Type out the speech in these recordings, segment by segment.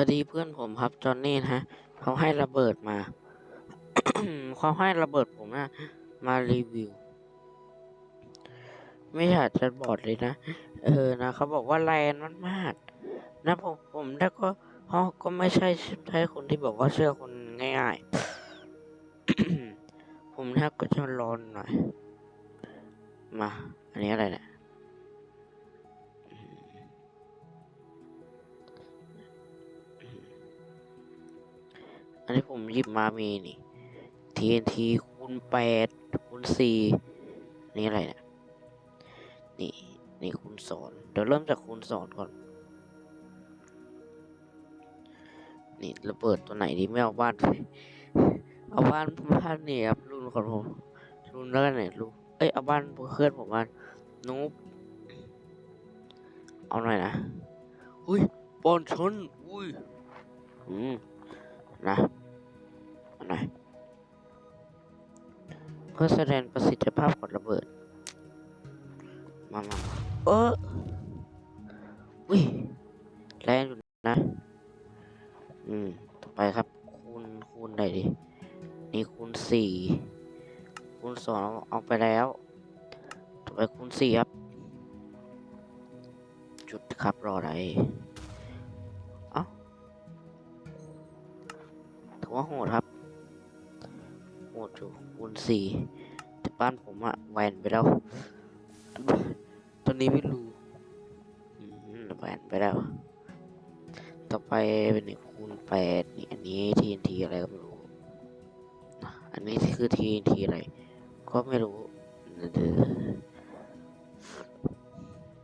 พอดีเพื่อนผมครับจอนนี่นะฮะเขาให้ระเบิดมาเขาให้ระเบิดผมนะมารีวิว ไม่อยากจะบอกเลยนะ เออนะเขาบอกว่าแรงมากๆนะผมผมได้ก็เขาก็ไม่ใช่ใช่คนที่บอกว่าเชื่อคนง่ายๆ ผมแทบก็จะร้อนหน่อย มา อันนี้อะไรเนี่ย อันที่ผมหยิบมามีนี่ TNT คูณแปดคูณสี่นี่อะไรเนี่ย นี่ นี่คูณสองเดี๋ยวเริ่มจากคูณสองก่อน นี่ระเบิดตัวไหนดีไม่เอาบ้าน เอาบ้านบ้านนี่ครับรุ่นของผม รุ่นแล้วกันเนี่ยรุ่นเอ้ยเอาบ้านเพื่อนผมบ้านนูบเอาหน่อยนะ อุ้ยบอลชน อุ้ย อืม นะ หน่อย เพื่อแสดงประสิทธิภาพของระเบิดมามามาเอออุ้ยแรงอยู่นะ อืม ต่อไปครับ คูณ คูณไหนดิ นี่คูณสี่คูณสองเอาเอาไปแล้ว ต่อไปคูณสี่ครับ จุดครับรออะไรเอ้าถือว่าโหดครับโหดอยู่คูณสี่แต่บ้านผมอะแหวนไปแล้ว ตอนนี้ไม่รู้แหวนไปแล้ว ต่อไปเป็นคูณแปดนี่อันนี้ TNT อะไรก็ไม่รู้ อันนี้คือ TNT อะไร ก็ไม่รู้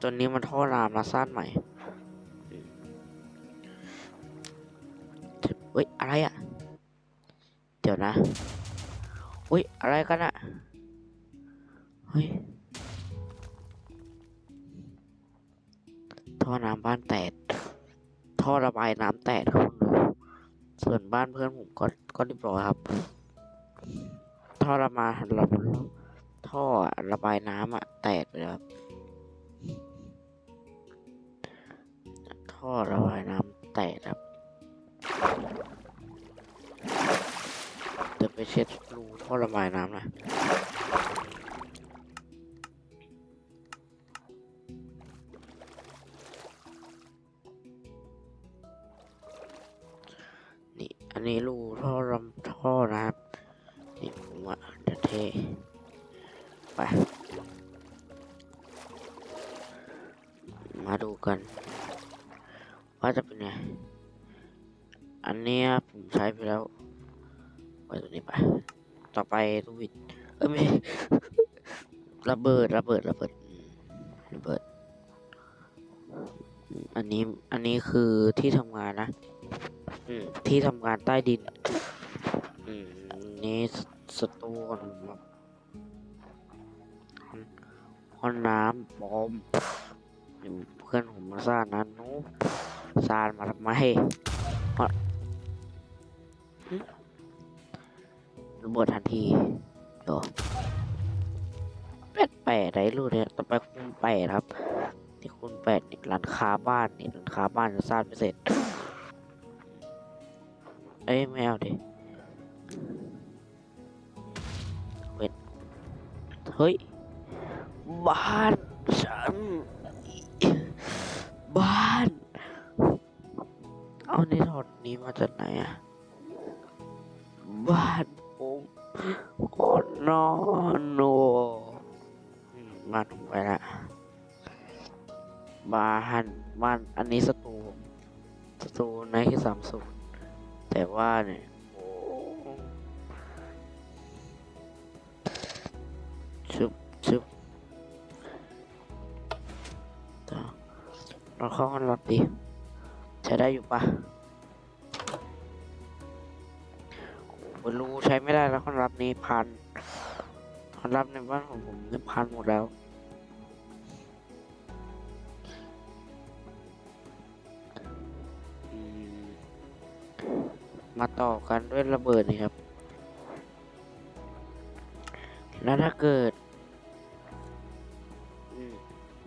ตอนนี้มันท่อรามมาสร้างใหม่เฮ้ย อะไรอะเดี๋ยวนะ เฮ้ยอะไรกันอะเฮ้ยท่อน้ำบ้านแตกท่อระบายน้ำแตกครับคุณดูส่วนบ้านเพื่อนผมก็ก็เรียบร้อยครับ ท่อระบายระบท่อระบายน้ำอะแตกไปแล้วครับท่อระบายน้ำแตกครับ เช็ดรูท่อระบายน้ำนะนี่อันนี้รูท่อรำท่อนะครับนี่ผมว่าเดี๋ยวเทไปมาดูกัน ว่าจะเป็นไงอันนี้ผมใช้ไปแล้ว ไว้ตัวนี้ไป ต่อไปลูกวิดเอ้ยไม่ใช่ระเบิดระเบิดระเบิดอืมระเบิดอืมอันนี้อันนี้คือที่ทำงานนะ อืมที่ทำงานใต้ดิน อืมนี่สสตูของผมครับห้องห้องน้ำปลอมนี่เพื่อนผมมาสร้างนั้นนู้สร้างมาทำไมฮะหึระ เบิดทันทีเดี๋ยวแปดแปดไรรู้เนี่ยต่อไปคูณแปดครับนี่คูณแปดนี่ร้านค้าบ้านนี่ร้านค้าบ้านจะสร้างไม่เสร็จเอ้ยไม่เอาดิเว้นเฮ้ยบ้านฉันบ้าน เอาในถอดนี้มาจากไหนอะบ้าน โอ้นอนโนมานผมไปละบ้านบ้านอันนี้สตูสตูในที่สามสุดแต่ว่าเนี่ยชุบชุบเราเข้าห้องรับดีใช้ได้อยู่ปะ บนรูใช้ไม่ได้แล้วห้องรับนี้พันห้องรับในบ้านของผมนี่พันหมดแล้วมาต่อกันด้วยระเบิดนี่ครับ แล้วถ้าเกิด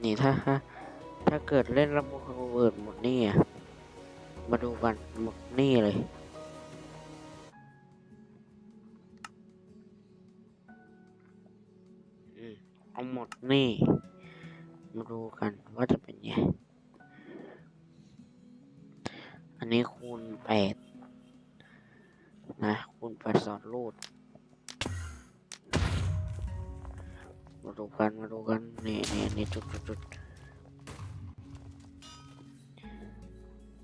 นี่ถ้าถ้าเกิดเล่นระเบิดหมดนี่มาดูกันหมดนี่เลย เอาหมดนี่มาดูกันว่าจะเป็นไง อันนี้คูณแปดนะ คูณแปดสอดรูด มาดูกัน มาดูกัน นี่นี่นี่จุดจุดจุด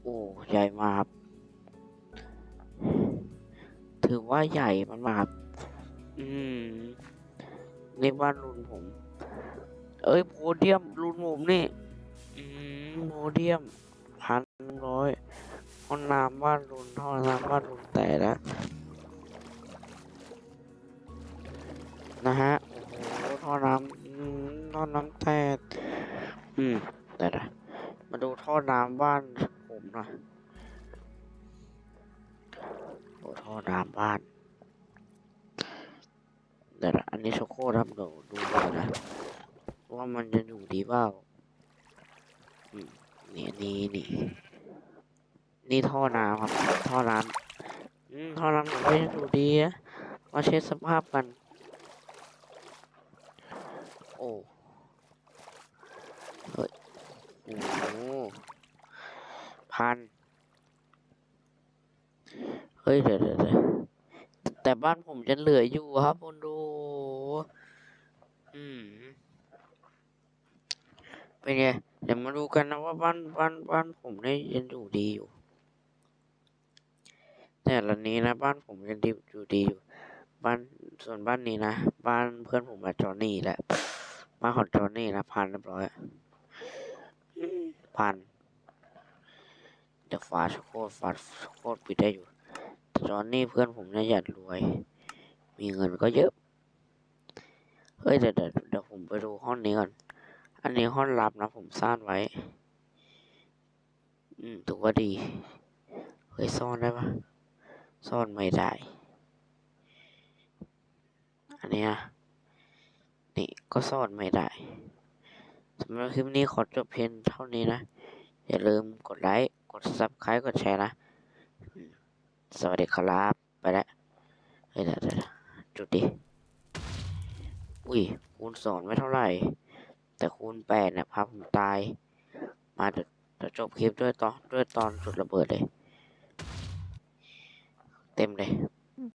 โอ้ ใหญ่มาก ถือว่าใหญ่มันมากๆ ครับอืมนี่บ้านรุ่นผม เอ้ยโพเดียมรุ่นผมนี่อืมโพเดียมพันร้อยห้องน้ำบ้านรุ่นห้องน้ำบ้านรุ่นแต่ละนะฮะโอ้โหท่อน้ำท่อน้ำแตกอืมแต่ละมาดูท่อน้ำบ้านผมหน่อยโอ้ท่อน้ำบ้าน แต่อันนี้โชโคครับเดี๋ยวดูหน่อยนะ ว่ามันจะอยู่ดีเปล่าอืมนี่นี่นี่นี่ท่อน้ำครับ ท่อน้ำท่อน้ำผมก็ยังอยู่ดีนะมาเช็คสภาพกัน โอ้เฮ้ยโอ้โหพันเฮ้ยเดี๋ยวเดี๋ยวเดี๋ยวแต่บ้านผมจะเหลืออยู่ครับคุณดู อืม เป็นไง เดี๋ยวมาดูกันนะว่าบ้านบ้านบ้านผมเนี่ยยังอยู่ดีอยู่ แต่ละนี้นะ บ้านผมยังดีอยู่ดีอยู่ บ้านส่วนบ้านนี้นะ บ้านเพื่อนผมอะจอนนี่แหละบ้านของจอนนี่นะพันเรียบร้อยพันเดี๋ยวฝาชโคตรฝาชโคตรปิดได้อยู่จอนนี่เพื่อนผมเนี่ยอยากรวย มีเงินก็เยอะ เฮ้ยเดี๋ยวเดี๋ยวเดี๋ยวผมไปดูห้องนี้ก่อน อันนี้ห้องลับนะผมซ่อนไว้ อืมถือว่าดี เฮ้ยซ่อนได้ปะซ่อนไม่ได้ อันนี้นี่ก็ซ่อนไม่ได้สำหรับคลิปนี้ขอจบเพียงเท่านี้นะ อย่าลืมกดไลค์ กด subscribe กดแชร์นะ สวัสดีครับ ไปแล้วเฮ้ยเดี๋ยวเดี๋ยวเดี๋ยวจุดดิ อุ้ยคูณสองไม่เท่าไหร่ แต่คูณแปดเนี่ยพาผมตาย มาเดี๋ยวจบคลิปด้วยตอนด้วยตอนจุดระเบิดเลย เต็มเลย